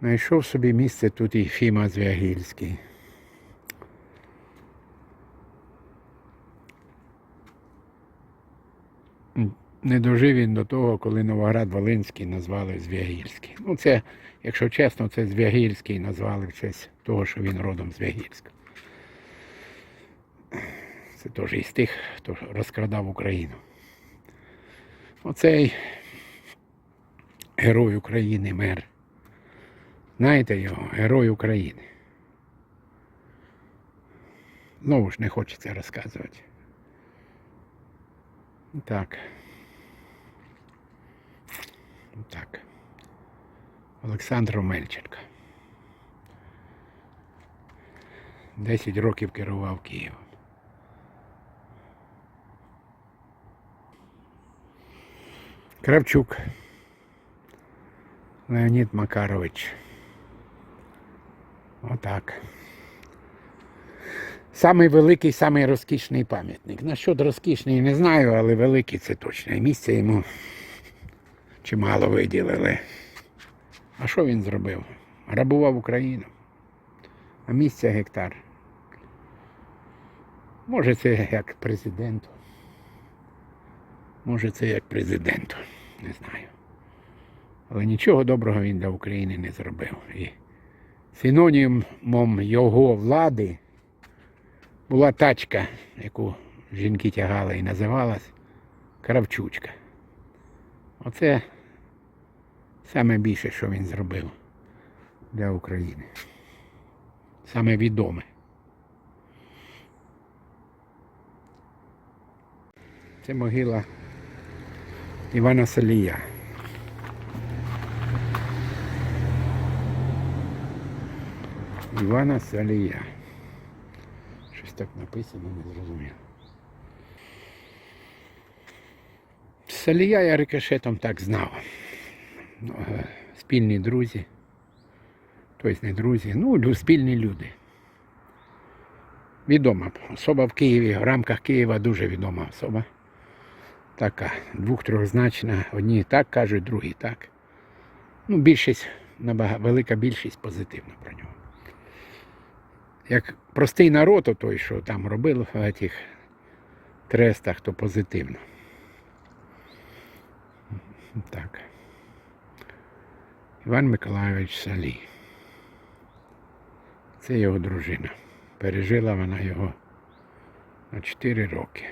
Знайшов собі місце тут і Фіма Звягільський. Не дожив він до того, коли Новоград Волинський назвали Звягільський. Ну, це, якщо чесно, це Звягільський назвали в честь того, що він родом з Звягільська. Це теж із тих, хто розкрадав Україну. Оцей герой України, мер. Знаєте його, герой України. Знову ж не хочеться розказувати. Так. Так. Олександр Омельченко. 10 років керував Києвом. Кравчук. Леонід Макарович. Отак. Самий великий, самий розкішний пам'ятник. Насчет розкішний не знаю, але великий це точно. І місця йому чимало виділили. А що він зробив? Грабував Україну. А місця гектар. Може це як президенту. Може це як президенту. Не знаю. Але нічого доброго він для України не зробив. І синонімом його влади була тачка, яку жінки тягали і називалась Кравчучка. Оце саме більше, що він зробив для України. Саме відоме. Це могила Івана Салія. Івана Салія. Щось так написано, не зрозуміло. Салія я рикошетом так знав. Ну, Спільні друзі. Тобто не друзі, ну, спільні люди. Відома особа в Києві, в рамках Києва дуже відома особа. Така, двох-трьохзначна. Одні так кажуть, другі так. Ну, більшість, велика більшість позитивна про нього. Як простий народ, той, що там робив в тих трестах, то позитивно. Так. Іван Миколайович Салій. Це його дружина. Пережила вона його на 4 роки.